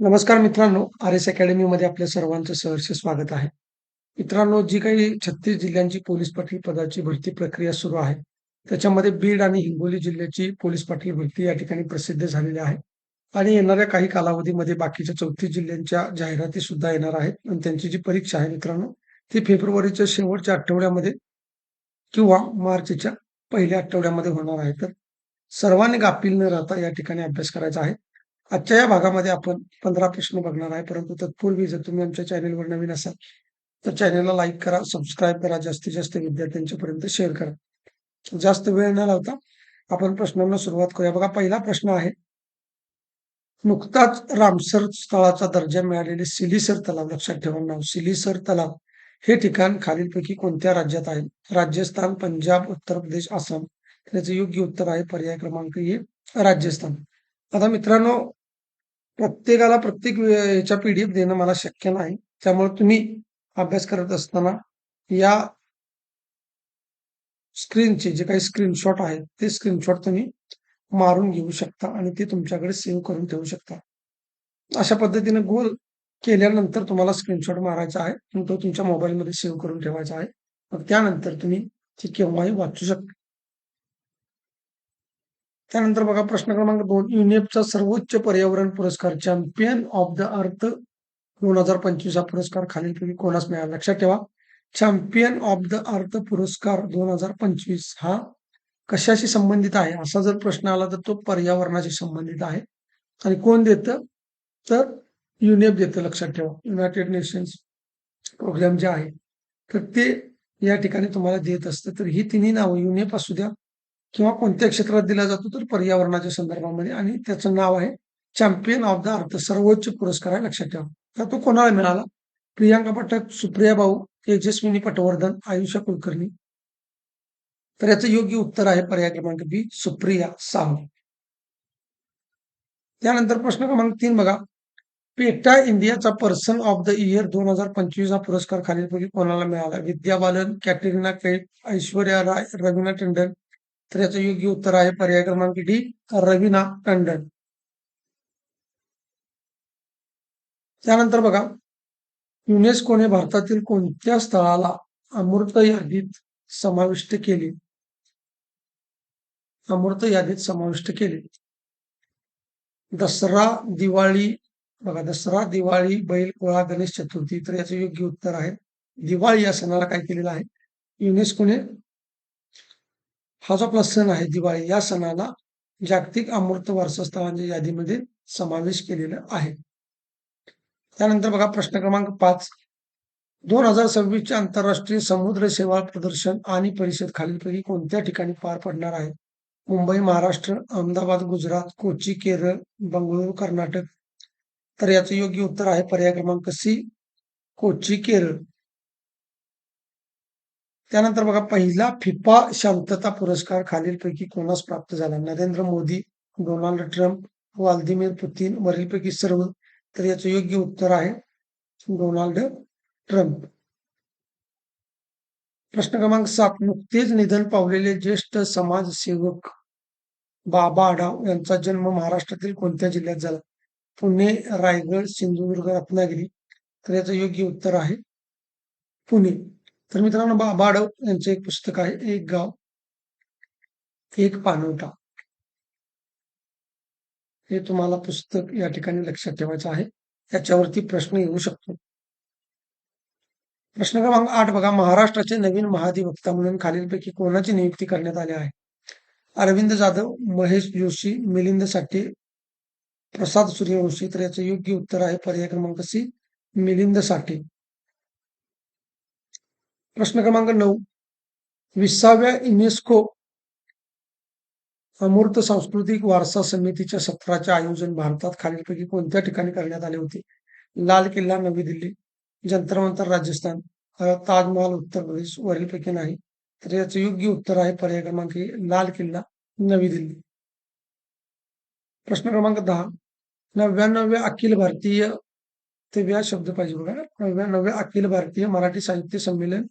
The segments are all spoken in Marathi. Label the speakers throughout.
Speaker 1: नमस्कार मित्रांनो, आर-एस अकॅडमीमध्ये आपल्या सर्वांचं सहर्ष स्वागत आहे. मित्रांनो, जी काही 36 जिल्ह्यांची पोलीस पाटील पदाची भरती प्रक्रिया सुरू आहे. त्याच्यामध्ये बीड आणि हिंगोली जिल्ह्याची पोलीस पाटील भरती या ठिकाणी प्रसिद्ध झालेली आहे आणि येणाऱ्या काही कालावधीमध्ये बाकीच्या 34 जिल्ह्यांच्या जाहिराती सुद्धा येणार आहेत आणि त्यांची जी परीक्षा आहे मित्रांनो, ती फेब्रुवारीच्या शेवटच्या आठवड्यामध्ये किंवा मार्चच्या पहिल्या आठवड्यामध्ये होणार आहे. तर सर्वांनी गाफील न राहता या ठिकाणी अभ्यास करायचा आहे. आजच्या या भागामध्ये आपण 15 प्रश्न बघणार आहे. परंतु तत्पूर्वी जर तुम्ही आमच्या चॅनेलवर नवीन असाल, तर चॅनेलला लाईक करा, सबस्क्राईब करा, जास्तीत जास्त विद्यार्थ्यांच्यापर्यंत शेअर करा. जास्त वेळ न लावता आपण प्रश्नांना सुरुवात करूया. बघा पहिला प्रश्न आहे. नुकताच रामसर स्थळाचा दर्जा मिळालेले सिलीसर तलाव लक्षात ठेवा नाव सिलीसर तलाव हे ठिकाण खालीलपैकी कोणत्या राज्यात आहे? राजस्थान, पंजाब, उत्तर प्रदेश, आसाम. त्याचं योग्य उत्तर आहे पर्याय क्रमांक ए राजस्थान. आता मित्रांनो प्रत्येकाला प्रत्येक ह्याच्या पीडीएफ देणं मला शक्य नाही. त्यामुळे तुम्ही अभ्यास करत असताना या स्क्रीनचे जे काही स्क्रीनशॉट आहेत, ते स्क्रीनशॉट तुम्ही मारून घेऊ शकता आणि ते तुमच्याकडे सेव्ह करून ठेवू शकता. अशा पद्धतीने गोल केल्यानंतर तुम्हाला स्क्रीनशॉट मारायचा आहे आणि तो तुमच्या मोबाईलमध्ये सेव्ह करून ठेवायचा आहे. मग त्यानंतर तुम्ही ती केव्हाही वाचू शकता. त्यानंतर बघा प्रश्न क्रमांक दोन युनेपचा सर्वोच्च पर्यावरण पुरस्कार चॅम्पियन ऑफ द अर्थ दोन हजार पंचवीस हा पुरस्कार खालीलपैकी कोणास मिळाला? लक्षात ठेवा. चॅम्पियन ऑफ द अर्थ पुरस्कार दोन हजार पंचवीस हा कशाशी संबंधित आहे? असा जर प्रश्न आला तर तो पर्यावरणाशी संबंधित आहे. आणि कोण देतं? तर युनेप देतं लक्षात ठेवा. युनायटेड नेशन्स प्रोग्राम जे आहे तर ते या ठिकाणी तुम्हाला देत असतं. तर ही तिन्ही नावं युनेप असू द्या किंवा कोणत्या क्षेत्रात दिला जातो तर पर्यावरणाच्या संदर्भामध्ये. आणि त्याचं नाव आहे चॅम्पियन ऑफ द अर्थ सर्वोच्च पुरस्कार आहे लक्षात ठेवा. तर तो कोणाला मिळाला? प्रियांका पाठक सुप्रिया भाऊ तेजस्विनी पटवर्धन आयुषा कुलकर्णी. तर याचं योग्य उत्तर आहे पर्याय क्रमांक बी सुप्रिया साहू. त्यानंतर प्रश्न क्रमांक तीन बघा. पेटा इंडियाचा पर्सन ऑफ द इयर दोन हजार पंचवीस हा पुरस्कार खालीलपैकी कोणाला मिळाला? विद्या बालन कॅटरिना कैफ ऐश्वर्या राय रवीना टंडन तर याचं योग्य उत्तर आहे पर्याय क्रमांक डी रवीना टंडन. त्यानंतर बघा युनेस्कोने भारतातील कोणत्या स्थळाला अमूर्त यादीत समाविष्ट केले? अमूर्त यादीत समाविष्ट केले. दसरा दिवाळी बघा दसरा दिवाळी बैल पोळा गणेश चतुर्थी तर याचं योग्य उत्तर आहे. दिवाळी या सणाला काय केलेलं आहे? युनेस्कोने हा जो आपला सण आहे दिवाळी या सणाला जागतिक अमूर्त वारसस्थळांच्या यादीमध्ये समावेश केलेला आहे. त्यानंतर बघा प्रश्न क्रमांक पाच. दोन हजार सव्वीसचे आंतरराष्ट्रीय समुद्र सेवा प्रदर्शन आणि परिषद खालीलपैकी कोणत्या ठिकाणी पार पडणार आहे? मुंबई महाराष्ट्र अहमदाबाद गुजरात कोची केरळ बंगळुरू कर्नाटक. तर याचं योग्य उत्तर आहे पर्याय क्रमांक सी कोची केरळ. त्यानंतर बघा पहिला फिफा शांतता पुरस्कार खालीलपैकी कोणास प्राप्त झाला? Narendra Modi Donald Trump Vladimir Putin वरीलपैकी सर्व. तर याचं योग्य उत्तर आहे डोनाल्ड ट्रम्प. प्रश्न क्रमांक सात नुकतेच निधन पावलेले ज्येष्ठ समाजसेवक बाबा आढाव यांचा जन्म महाराष्ट्रातील कोणत्या जिल्ह्यात झाला? पुणे रायगड सिंधुदुर्ग रत्नागिरी. तर याचं योग्य उत्तर आहे पुणे. तर मित्रांनो बाडव आढाव यांचं एक पुस्तक आहे एक गाव एक पानवटा. हे तुम्हाला पुस्तक या ठिकाणी लक्षात ठेवायचं आहे. याच्यावरती प्रश्न येऊ शकतो. प्रश्न क्रमांक आठ बघा महाराष्ट्राचे नवीन महाधिवक्ता म्हणून खालीलपैकी कोणाची नियुक्ती करण्यात आली आहे? अरविंद जाधव महेश जोशी मिलिंद साठे प्रसाद सूर्यवंशी तर याचं योग्य उत्तर आहे पर्याय क्रमांक सी मिलिंद साठे. प्रश्न क्रमांक नऊ. विसाव्या युनेस्को अमूर्त सांस्कृतिक वारसा समितीच्या सत्राचे आयोजन भारतात खालीलपैकी कोणत्या ठिकाणी करण्यात आले होते? लाल किल्ला नवी दिल्ली जंतर मंतर राजस्थान ताजमहाल उत्तर प्रदेश वरीलपैकी नाही तर याचं योग्य उत्तर आहे पर्याय क्रमांक लाल किल्ला नवी दिल्ली. प्रश्न क्रमांक दहा. नव्याण्णव्या अखिल भारतीय ते व्या शब्द पाहिजे बघा. नव्याण्णव्या अखिल भारतीय मराठी साहित्य संमेलन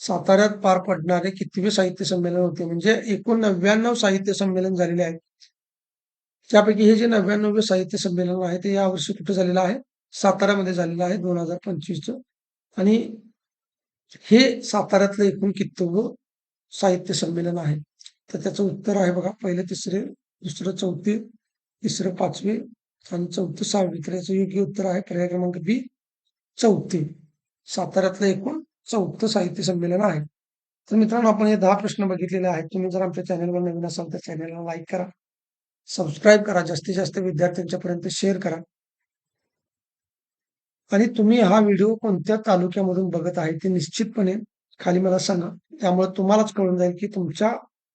Speaker 1: साताऱ्यात पार पडणारे कितवे साहित्य संमेलन होते? म्हणजे एकूण नव्याण्णव साहित्य संमेलन झालेले आहे त्यापैकी हे जे नव्याण्णव साहित्य संमेलन आहे ते यावर्षी कुठे झालेलं आहे? साताऱ्यामध्ये झालेलं आहे दोन हजार पंचवीसचं. आणि हे साताऱ्यातलं एकूण कितवं साहित्य संमेलन आहे? तर त्याचं उत्तर आहे बघा पहिले तिसरे दुसरं चौथे तिसरं पाचवे आणि चौथं सहावे. तर याचं योग्य उत्तर आहे पर्याय क्रमांक बी चौथे. साताऱ्यातलं एकूण चौथं साहित्य संमेलन आहे. तर मित्रांनो आपण हे दहा प्रश्न बघितलेले आहेत. तुम्ही जर आमच्या चॅनलवर नवीन असाल तर चॅनलला लाईक करा. सबस्क्राईब करा. जास्तीत जास्त विद्यार्थ्यांच्या पर्यंत शेअर करा. आणि तुम्ही हा व्हिडिओ कोणत्या तालुक्यामधून बघत आहे ते निश्चितपणे खाली मला सांगा. त्यामुळे तुम्हालाच कळून जाईल की तुमच्या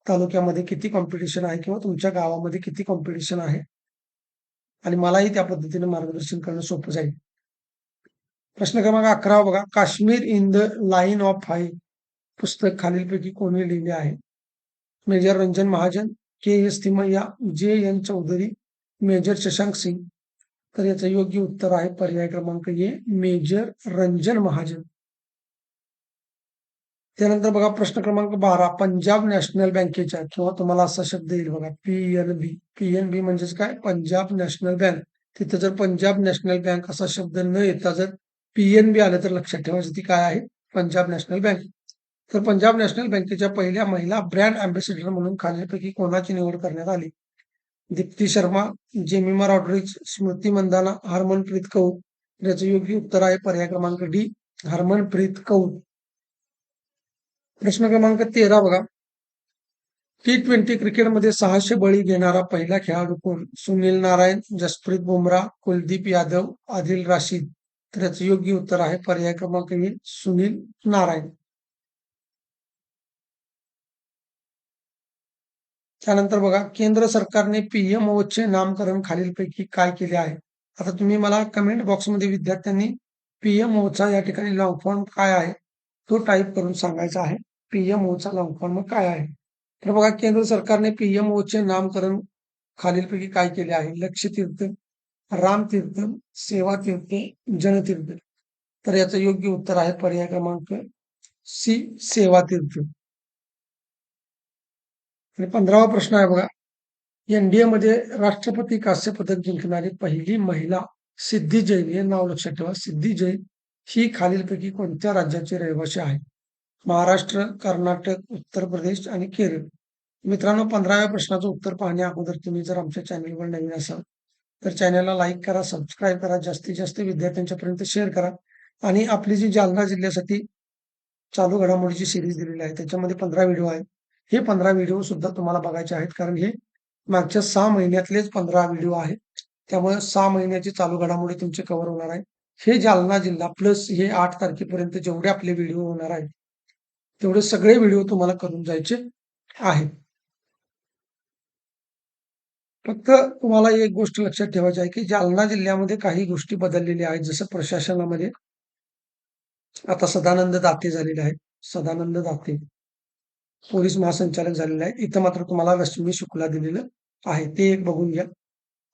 Speaker 1: तालुक्यामध्ये किती कॉम्पिटिशन आहे किंवा तुमच्या गावामध्ये किती कॉम्पिटिशन आहे. आणि मलाही त्या पद्धतीने मार्गदर्शन करणं सोपं जाईल. प्रश्न क्रमांक अकरा बघा. Kashmir in the line of five. पुस्तक खालीलपैकी कोणी लिहिले आहे? Major Ranjan Mahajan, K S Thimayya J N Chaudhuri, major Shashank Singh. तर याचं योग्य उत्तर आहे पर्याय क्रमांक ए, मेजर रंजन महाजन. त्यानंतर बघा प्रश्न क्रमांक बारा, पंजाब नॅशनल बँकेच्या किंवा तुम्हाला असा शब्द येईल बघा पीएनबी पीएनबी म्हणजेच पंजाब नॅशनल बँक. तिथं जर पंजाब नॅशनल बँक शब्द न जर पीएनबी आलं तर लक्षात ठेवायचं ती काय आहे? Punjab national bank. तर पंजाब नॅशनल बँकेच्या पहिल्या महिला ब्रँड अँबॅसिडर म्हणून खालीलपैकी कोणाची निवड करण्यात आली? दीप्ती शर्मा जेमिमा रॉड्रिक्स स्मृती मंदाना हरमनप्रीत कौर. याचं योग्य उत्तर आहे पर्याय क्रमांक डी हरमनप्रीत कौर. प्रश्न क्रमांक तेरा बघा. टी ट्वेंटी क्रिकेटमध्ये सहाशे बळी घेणारा पहिला खेळाडू कोण? सुनील नारायण जसप्रीत बुमराह कुलदीप यादव आदिल राशीद. तर याचं योग्य उत्तर आहे. पर्याय क्रमांक एक सुनील नारायण. त्यानंतर बघा केंद्र सरकारने पीएमओचे नामकरण खालीलपैकी काय केले आहे? आता तुम्ही मला कमेंट बॉक्समध्ये विद्यार्थ्यांनी पीएमओचा या ठिकाणी लॉंग फॉर्म काय आहे तो टाईप करून सांगायचा आहे. पीएमओचा लॉंग फॉर्म काय आहे? तर बघा केंद्र सरकारने पीएमओचे नामकरण खालीलपैकी काय केले आहे? लक्ष रामतीर्थ सेवातीर्थ सेवा तीर्थ जनतीर्थ. तर याचं योग्य उत्तर आहे पर्याय क्रमांक सी सेवा तीर्थ आणि पंधरावा प्रश्न आहे बघा. एनडीए मध्ये राष्ट्रपती कांस्य पदक जिंकणारी पहिली महिला सिद्धी जैन हे नाव लक्षात ठेवा. सिद्धी जैन ही खालीलपैकी कोणत्या राज्याची रहिवाशी आहे महाराष्ट्र कर्नाटक उत्तर प्रदेश आणि केरळ. मित्रांनो पंधराव्या प्रश्नाचं उत्तर पाहण्या अगोदर तुम्ही जर आमच्या चॅनलवर नवीन असाल तर चॅनलला लाईक करा सबस्क्राईब करा जास्तीत जास्त विद्यार्थ्यांच्या पर्यंत शेअर करा. आणि आपली जी जालना जिल्ह्यासाठी चालू घडामोडीची सिरीज दिलेली आहे त्याच्यामध्ये पंधरा व्हिडिओ आहेत. हे पंधरा व्हिडिओ सुद्धा तुम्हाला बघायचे आहेत कारण हे मागच्या सहा महिन्यातलेच पंधरा व्हिडिओ आहेत. त्यामुळे सहा महिन्याची चालू घडामोडी तुमचे कव्हर होणार आहे. हे जालना जिल्हा प्लस हे आठ तारखेपर्यंत जेवढे आपले व्हिडिओ होणार आहेत तेवढे सगळे व्हिडिओ तुम्हाला करून जायचे आहेत. फक्त तुम्हाला एक गोष्ट लक्षात ठेवायची आहे की जालना जिल्ह्यामध्ये काही गोष्टी बदललेल्या आहेत. जसं प्रशासनामध्ये आता सदानंद दाते झालेले आहेत. सदानंद दाते पोलीस महासंचालक झालेले आहेत. इथं मात्र तुम्हाला रश्मी शुक्ला दिलेलं आहे. ते एक बघून घ्या.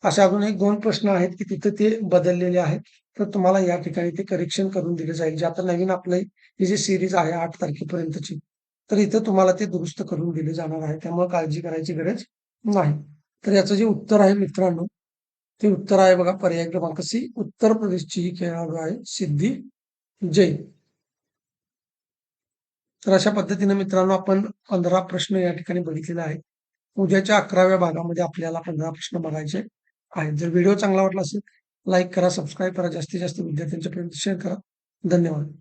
Speaker 1: असे अजून एक दोन प्रश्न आहेत की तिथं ते बदललेले आहेत. तर तुम्हाला या ठिकाणी ते करेक्शन करून दिले जाईल. जे आता नवीन आपलं ही जी सिरीज आहे आठ तारखेपर्यंतची तर इथं तुम्हाला ते दुरुस्त करून दिले जाणार आहे. त्यामुळे काळजी करायची गरज नाही. तर याचं जे उत्तर आहे मित्रांनो ते उत्तर आहे बघा पर्याय क्रमांक सी. उत्तर प्रदेशची ही खेळाडू आहे सिद्धी जैन. तर अशा पद्धतीने मित्रांनो आपण पंधरा प्रश्न या ठिकाणी बघितलेला आहे उद्याच्या अकराव्या भागामध्ये आपल्याला पंधरा प्रश्न बघायचे आहेत. जर व्हिडिओ चांगला वाटला असेल लाईक करा सबस्क्राईब करा जास्तीत जास्त विद्यार्थ्यांच्या पर्यंत शेअर करा. धन्यवाद.